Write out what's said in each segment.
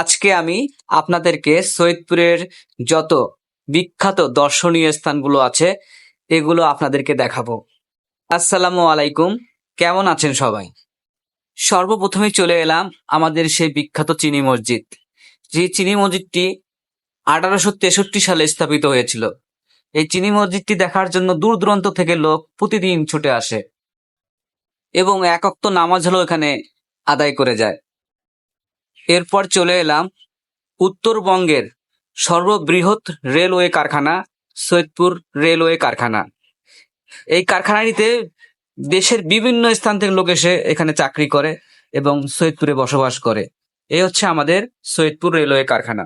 আজকে আমি আপনাদেরকে সৈয়দপুরের যত বিখ্যাত দর্শনীয় স্থানগুলো আছে, এগুলো আপনাদেরকে দেখাবো। আসসালামু আলাইকুম। কেমন আছেন সবাই? সর্বপ্রথমে চলে এলাম আমাদের সেই বিখ্যাত চিনি মসজিদ। যে চিনি মসজিদটি আঠারোশো তেষট্টি সালে স্থাপিত হয়েছিল। এই চিনি মসজিদটি দেখার জন্য দূর দূরান্ত থেকে লোক প্রতিদিন ছুটে আসে এবং একক তো নামাজ হলেও এখানে আদায় করে যায়। এরপর চলে এলাম উত্তরবঙ্গের সর্ববৃহৎ রেলওয়ে কারখানা, সৈয়দপুর রেলওয়ে কারখানা। এই কারখানাটিতে দেশের বিভিন্ন স্থান থেকে লোক এসে এখানে চাকরি করে এবং সৈয়দপুরে বসবাস করে। এই হচ্ছে আমাদের সৈয়দপুর রেলওয়ে কারখানা,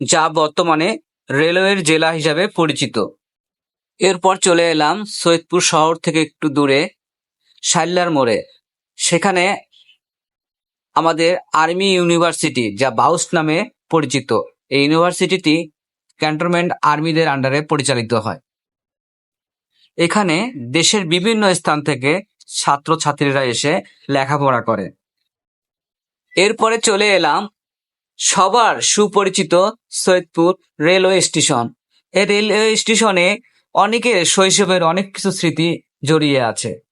যা বর্তমানে রেলওয়ের জেলা হিসাবে পরিচিত। এরপর চলে এলাম সৈয়দপুর শহর থেকে একটু দূরে শাইলার মোড়ে। সেখানে আমাদের আর্মি ইউনিভার্সিটি, যা বাউস নামে পরিচিত। এই ইউনিভার্সিটিটি ক্যান্টনমেন্ট আর্মিদের আন্ডারে পরিচালিত হয়। এখানে দেশের বিভিন্ন স্থান থেকে ছাত্রছাত্রীরা এসে লেখাপড়া করে। এরপরে চলে এলাম সবার সুপরিচিত সৈয়দপুর রেলওয়ে স্টেশন। এই রেলওয়ে স্টেশনে অনেকের শৈশবের অনেক কিছু স্মৃতি জড়িয়ে আছে।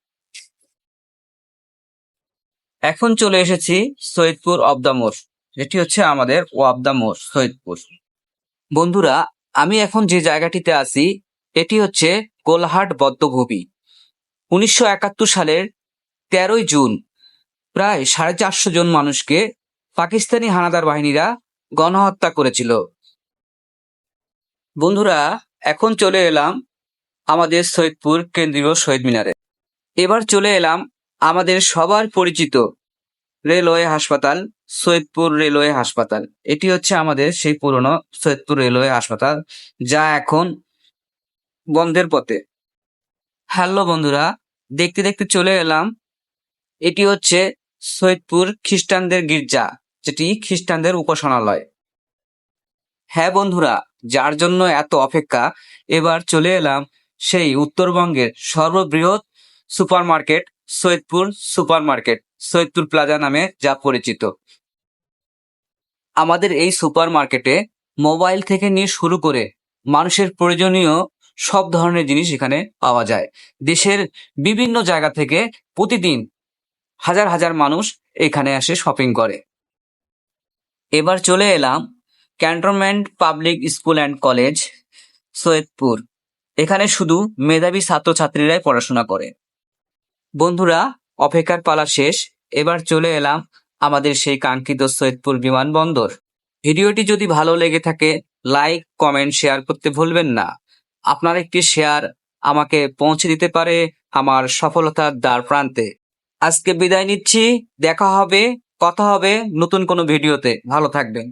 এখন চলে এসেছি সৈয়দপুর অব দ্য মোর। যেটি হচ্ছে আমাদের অব দ্য মোর, সৈয়দপুর। বন্ধুরা, আমি এখন যে জায়গাটিতে আছি, এটি হচ্ছে কোলহাট বদ্ধভূমি। উনিশশো একাত্তর সালের তেরোই জুন, প্রায় সাড়ে চারশো জন মানুষকে পাকিস্তানি হানাদার বাহিনীরা গণহত্যা করেছিল। বন্ধুরা, এখন চলে এলাম আমাদের সৈয়দপুর কেন্দ্রীয় শহীদ মিনারে। এবার চলে এলাম আমাদের সবার পরিচিত রেলওয়ে হাসপাতাল, সৈয়দপুর রেলওয়ে হাসপাতাল। এটি হচ্ছে আমাদের সেই পুরনো সৈয়দপুর রেলওয়ে হাসপাতাল, যা এখন বন্ধের পথে। হ্যালো বন্ধুরা, দেখতে দেখতে চলে এলাম। এটি হচ্ছে সৈয়দপুর খ্রিস্টানদের গির্জা, যেটি খ্রিস্টানদের উপাসনালয়। হ্যাঁ বন্ধুরা, যার জন্য এত অপেক্ষা, এবার চলে এলাম সেই উত্তরবঙ্গের সর্ববৃহৎ supermarket Saidpur super market Saidpur plaza নামে যা পরিচিত। আমাদের এই সুপার মার্কেটে মোবাইল থেকে নিয়ে শুরু করে মানুষের প্রয়োজনীয় সব ধরনের জিনিস এখানে পাওয়া যায়। দেশের বিভিন্ন জায়গা থেকে প্রতিদিন হাজার হাজার মানুষ এখানে আসে শপিং করে। এবার চলে এলাম cantonment public school and college, Saidpur. এখানে শুধু মেধাবী ছাত্রছাত্রীরাই পড়াশোনা করে। বন্ধুরা, অপেক্ষার পালা শেষ। এবার চলে এলাম আমাদের সেই কাঙ্ক্ষিত সৈয়দপুর বিমানবন্দর। ভিডিওটি যদি ভালো লেগে থাকে, লাইক, কমেন্ট, শেয়ার করতে ভুলবেন না। আপনার একটি শেয়ার আমাকে পৌঁছে দিতে পারে আমার সফলতার দ্বার প্রান্তে। আজকে বিদায় নিচ্ছি, দেখা হবে, কথা হবে নতুন কোনো ভিডিওতে। ভালো থাকবেন।